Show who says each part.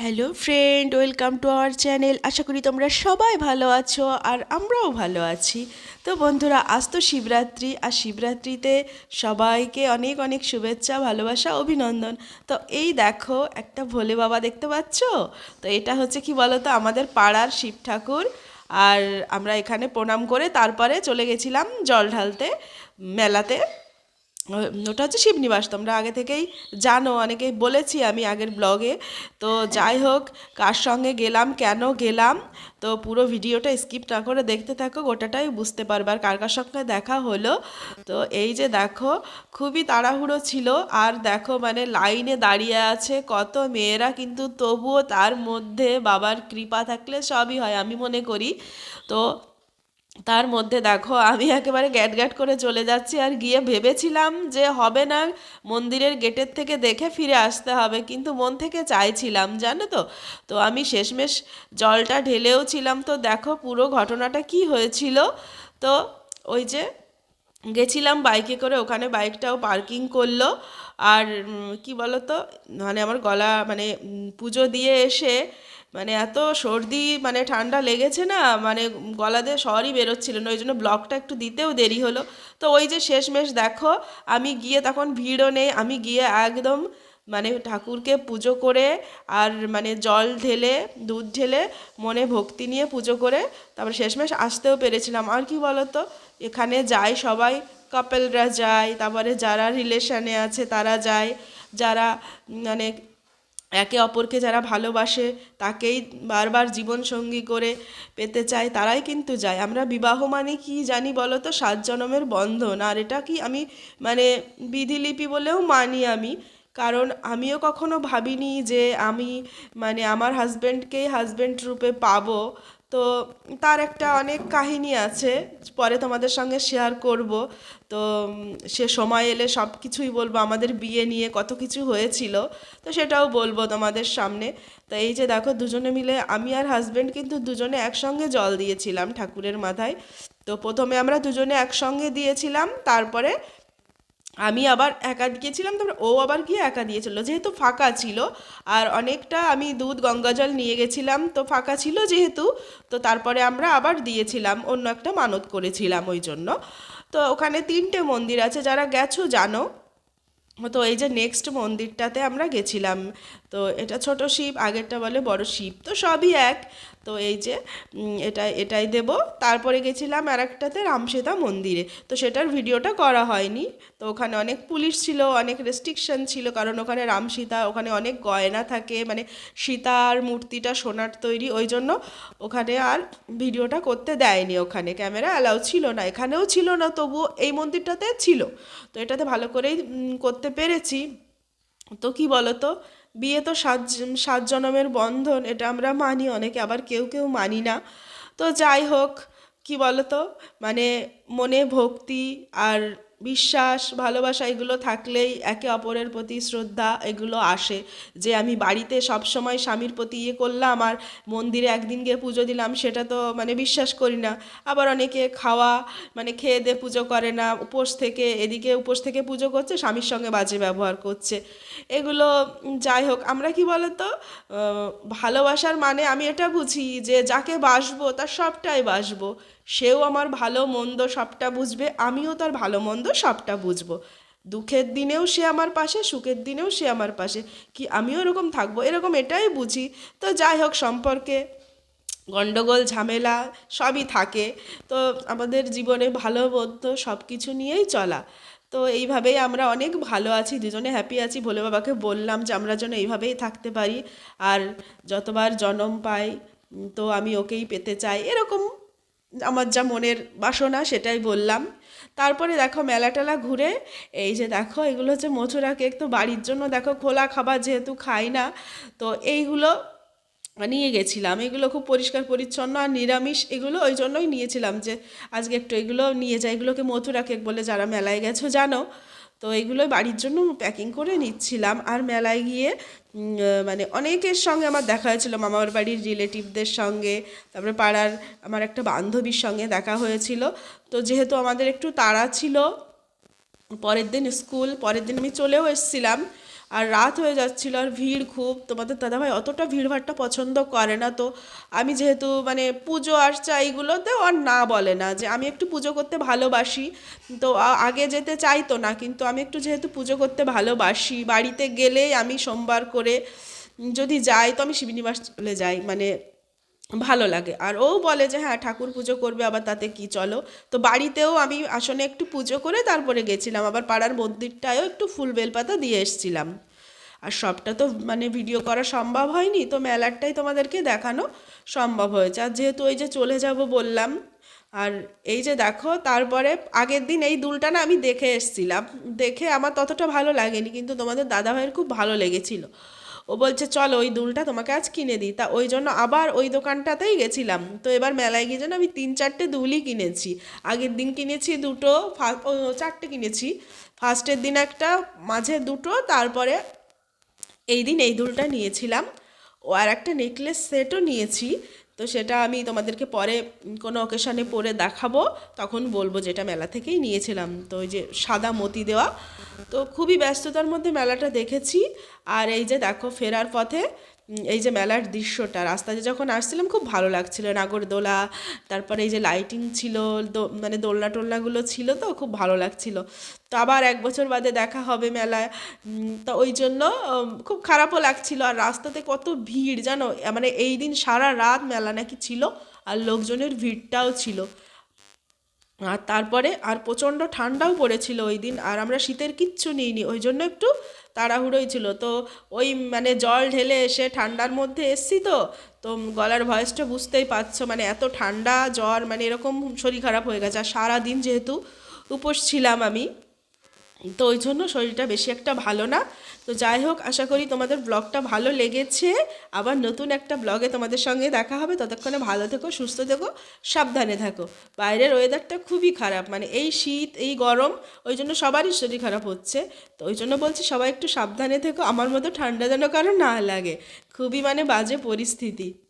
Speaker 1: Hello friend welcome to our channel আশা করি তোমরা সবাই ভালো আছো আর আমরাও ভালো আছি। তো বন্ধুরা, আজ তো শিবরাত্রি আর শিবরাত্রিতে সবাইকে অনেক অনেক শুভেচ্ছা, ভালোবাসা, অভিনন্দন। তো এই দেখো, একটা ভোলে বাবা দেখতে পাচ্ছ? তো এটা হচ্ছে কি বলো তো আমাদের পাড়ার শিব ঠাকুর। আর আমরা এখানে প্রণাম করে তারপরে চলে গেছিলাম জল ঢালতে মেলাতে। ওটা হচ্ছে শিবনিবাস। তোমরা আগে থেকেই জানো, অনেকেই বলেছি আমি আগের ব্লগে। তো যাই হোক, কার সঙ্গে গেলাম, কেন গেলাম, তো পুরো ভিডিওটা স্কিপ না করে দেখতে থাকো, গোটাটাই বুঝতে পারবে আর কার কার সঙ্গে দেখা হলো। তো এই যে দেখো, খুবই তাড়াহুড়ো ছিল। আর দেখো মানে লাইনে দাঁড়িয়ে আছে কত মেয়েরা, কিন্তু তবুও তার মধ্যে বাবার কৃপা থাকলে সবই হয়, আমি মনে করি। তো তার মধ্যে দেখো, আমি একেবারে গ্যাট গ্যাট করে চলে যাচ্ছি আর গিয়ে ভেবেছিলাম যে হবে না, মন্দিরের গেটের থেকে দেখে ফিরে আসতে হবে, কিন্তু মন থেকে চাইছিলাম, জানো তো? তো আমি শেষমেশ জলটা ঢেলেও ছিলাম। তো দেখো, পুরো ঘটনাটা কি হয়েছিল? তো ওই যে গেছিলাম বাইকে করে, ওখানে বাইকটাও পার্কিং করল। আর কি বলো তো মানে আমার গলা মানে পুজো দিয়ে এসে মানে এত সর্দি মানে ঠান্ডা লেগেছে না মানে গলা দিয়ে স্বরই বেরোচ্ছিল না, ওই জন্য ব্লগটা একটু দিতেও দেরি হলো। তো ওই যে শেষমেশ দেখো, আমি গিয়ে তখন ভিড়ও নেই, আমি গিয়ে একদম মানে ঠাকুরকে পুজো করে আর মানে জল ঢেলে, দুধ ঢেলে মনে ভক্তি নিয়ে পুজো করে তারপর শেষমেশ আসতেও পেরেছিলাম। আর কি বলতো, এখানে যায় সবাই কাপেলরা যায়, তারপরে যারা রিলেশানে আছে তারা যায়, যারা মানে একে অপরকে যারা ভালোবাসে, তাকেই বারবার জীবনসঙ্গী করে পেতে চায়, তারাই কিন্তু যায়। আমরা বিবাহ মানে কি জানি বলো তো সাত জনমের বন্ধন। আর এটা কি আমি মানে বিধিলিপি বলেও মানি আমি। কারণ আমিও কখনো ভাবিনি যে আমি মানে আমার হাজব্যান্ডকেই হাজব্যান্ড রূপে পাবো। তো তার একটা অনেক কাহিনী আছে, পরে তোমাদের সঙ্গে শেয়ার করব। তো সে সময় এলে সব কিছুই বলব, আমাদের বিয়ে নিয়ে কত কিছু হয়েছিল, তো সেটাও বলব তোমাদের সামনে। তো এই যে দেখো, দুজনে মিলে, আমি আর হাজব্যান্ড কিন্তু দুজনে একসঙ্গে জল দিয়েছিলাম ঠাকুরের মাথায়। তো প্রথমে আমরা দুজনে একসঙ্গে দিয়েছিলাম, তারপরে আমি আবার একা গিয়েছিলাম, তারপর ও আবার গিয়ে একা দিয়েছিল। যেহেতু ফাঁকা ছিল, আর অনেকটা আমি দুধ গঙ্গাজল নিয়ে গেছিলাম, তো ফাঁকা ছিল যেহেতু, তো তারপরে আমরা আবার দিয়েছিলাম, অন্য একটা মানত করেছিলাম ওই জন্য। তো ওখানে তিনটে মন্দির আছে, যারা গেছো জানো। তো এই যে নেক্সট মন্দিরটাতে আমরা গেছিলাম, তো এটা ছোট শিব, আগেরটা বলে বড় শিব, তো সবই এক। তো এই যে এটা এটাই দেব। তারপরে গেছিলাম আর একটাতে রামসীতা মন্দিরে। তো সেটার ভিডিওটা করা হয়নি। তো ওখানে অনেক পুলিশ ছিল, অনেক রেস্ট্রিকশন ছিল, কারণ ওখানে রামসীতা, ওখানে অনেক গয়না থাকে মানে সীতার মূর্তিটা, সোনার তৈরি, ওই জন্য ওখানে আর ভিডিওটা করতে দেয়নি ওখানে। ক্যামেরা অ্যালাউ ছিল না, এখানেও ছিল না, তবুও এই মন্দিরটাতে ছিল। তো এটাতে ভালো করেই করতে পেরেছি। তো কি বলতো বিয়ে তো সাত সাত জনমের বন্ধন, এটা আমরা মানি অনেকে, আবার কেউ কেউ মানি না। তো যাই হোক, কি বলতো? মানে মনে ভক্তি আর বিশ্বাস, ভালোবাসা এগুলো থাকলেই একে অপরের প্রতি শ্রদ্ধা এগুলো আসে। যে আমি বাড়িতে সব সময় স্বামীর প্রতি ইয়ে করলাম আর মন্দিরে একদিন গিয়ে পুজো দিলাম সেটা তো মানে বিশ্বাস করি না। আবার অনেকে খাওয়া মানে খেয়ে দিয়ে পুজো করে না, উপোস থেকে এদিকে উপোস থেকে পুজো করছে, স্বামীর সঙ্গে বাজে ব্যবহার করছে। এগুলো যাই হোক, আমরা কি বলতো? ভালোবাসার মানে আমি এটা বুঝি যে যাকে বাসবো তার সবটাই বাসবো। সেও আমার ভালো মন্দ সবটা বুঝবে, আমিও তার ভালো মন্দ সবটা বুঝব। দুঃখের দিনেও সে আমার পাশে, সুখের দিনেও সে আমার পাশে। কি আমিও এরকম থাকব? এরকম এটাই বুঝি। তো যাই হোক, সম্পর্কে গণ্ডগোল ঝামেলা সবই থাকে। তো আমাদের জীবনে ভালো, মন্দ সব কিছু নিয়েই চলা। তো এইভাবেই আমরা অনেক ভালো আছি, দুজনে হ্যাপি আছি। ভোলে বাবাকে বললাম যে, আমরা যেন এইভাবেই থাকতে পারি। আর যতবার জন্ম পাই, তো আমি ওকেই পেতে চাই। এরকম আমার যা মনের বাসনা সেটাই বললাম। তারপরে দেখো মেলা টেলা ঘুরে এই যে দেখো এগুলো হচ্ছে মথুরা কেক। তো বাড়ির জন্য দেখো খোলা খাবার যেহেতু খাই না, তো এইগুলো নিয়ে গেছিলাম। এগুলো খুব পরিষ্কার, পরিচ্ছন্ন আর নিরামিষ এগুলো ওই জন্যই নিয়েছিলাম যে আজকে একটু এগুলো নিয়ে যাই। এগুলোকে মথুরা কেক বলে যারা মেলায় গেছো জানো। তো এইগুলো বাড়ির জন্য প্যাকিং করে নিচ্ছিলাম। আর মেলায় গিয়ে মানে অনেকের সঙ্গে আমার দেখা হয়েছিল। মামার বাড়ির রিলেটিভদের সঙ্গে, তারপরে পাড়ার আমার একটা বান্ধবীর সঙ্গে দেখা হয়েছিল। তো যেহেতু আমাদের একটু তাড়া ছিল, পরের দিন স্কুল, পরের দিন আমি চলেও এসেছিলাম। আর রাত হয়ে যাচ্ছিল আর ভিড় খুব। তোমাদের দাদাভাই অতটা ভিড়ভাড়টা পছন্দ করে না তো। আমি যেহেতু মানে পুজো আর্চা চাইগুলোতে আর না বলে না যে আমি একটু পুজো করতে ভালোবাসি। তো আগে যেতে চাইতো না কিন্তু আমি একটু যেহেতু পুজো করতে ভালোবাসি, বাড়িতে গেলেই আমি সোমবার করে যদি যাই তো আমি শিবনিবাস চলে যাই। মানে ভালো লাগে। আর ও বলে যে হ্যাঁ ঠাকুর পুজো করবে আবার তাতে কি চলো? তো বাড়িতেও আমি আসনে একটু পুজো করে তারপরে গেছিলাম। আবার পাড়ার মন্দিরটায়ও একটু ফুল বেলপাতা দিয়ে এসছিলাম। আর সবটা তো মানে ভিডিও করা সম্ভব হয়নি। তো মেলারটাই তোমাদেরকে দেখানো সম্ভব হয়েছে। আর যেহেতু ওই যে চলে যাব বললাম, আর এই যে দেখো, তারপরে আগের দিন এই দুলটা না আমি দেখে এসছিলাম। দেখে আমার ততটা ভালো লাগেনি, কিন্তু তোমাদের দাদাভাইয়ের খুব ভালো লেগেছিল। ও বলছে, চলো, ওই দুলটা তোমাকে আজ কিনে দিই। তা ওই জন্য আবার ওই দোকানটাতেই গেছিলাম। তো এবার মেলায় গিয়ে যেন আমি তিন চারটে দুলই কিনেছি। আগের দিন কিনেছি দুটো চারটে কিনেছি। ফার্স্টের দিন একটা, মাঝে দুটো, তারপরে এই দিন এই দুলটা নিয়েছিলাম। ও আর একটা নেকলেস সেটও নিয়েছি। তো সেটা আমি তোমাদেরকে পরে কোনো অকেশানে পরে দেখাবো। তখন বলব যেটা মেলা থেকেই নিয়েছিলাম। তো ওই যে সাদা মতি দেওয়া। তো খুবই ব্যস্ততার মধ্যে মেলাটা দেখেছি। আর এই যে দেখো, ফেরার পথে এই যে মেলার দৃশ্যটা রাস্তা রাস্তাতে যখন আসছিলাম খুব ভালো লাগছিল। নাগরদোলা, তারপরে এই যে লাইটিং ছিল মানে দোলনা টোলনাগুলো ছিল তো, খুব ভালো লাগছিল। তো আবার এক বছর বাদে দেখা হবে মেলায়। তো ওই জন্য খুব খারাপও লাগছিল। আর রাস্তাতে কত ভিড় জানো? মানে এই দিন সারা রাত মেলা নাকি ছিল, আর লোকজনের ভিড়টাও ছিল। আর তারপরে, আর প্রচণ্ড ঠান্ডাও পড়েছিল ওই দিন। আর আমরা শীতের কিচ্ছু নিইনি, ওই জন্য একটু তাড়াহুড়োই ছিল। তো ওই মানে জল ঢেলে এসে ঠান্ডার মধ্যে এসছি তো তো গলার ভয়েসটা বুঝতেই পারছ মানে এত ঠান্ডা, জ্বর মানে এরকম শরীর খারাপ হয়ে গেছে। আর সারাদিন যেহেতু উপোস ছিলাম আমি তো ওই জন্য শরীরটা বেশি একটা ভালো না। তো যাই হোক, আশা করি তোমাদের ব্লগটা ভালো লেগেছে। আবার নতুন একটা ব্লগে তোমাদের সঙ্গে দেখা হবে। ততক্ষণে ভালো থেকো, সুস্থ থেকো, সাবধানে থাকো। বাইরের ওয়েদারটা খুবই খারাপ। মানে এই শীত, এই গরম, ওই জন্য সবারই শরীর খারাপ হচ্ছে। তো ওই জন্য বলছি সবাই একটু সাবধানে থেকো। আমার মতো ঠান্ডা যেন কারও না লাগে। খুবই মানে বাজে পরিস্থিতি।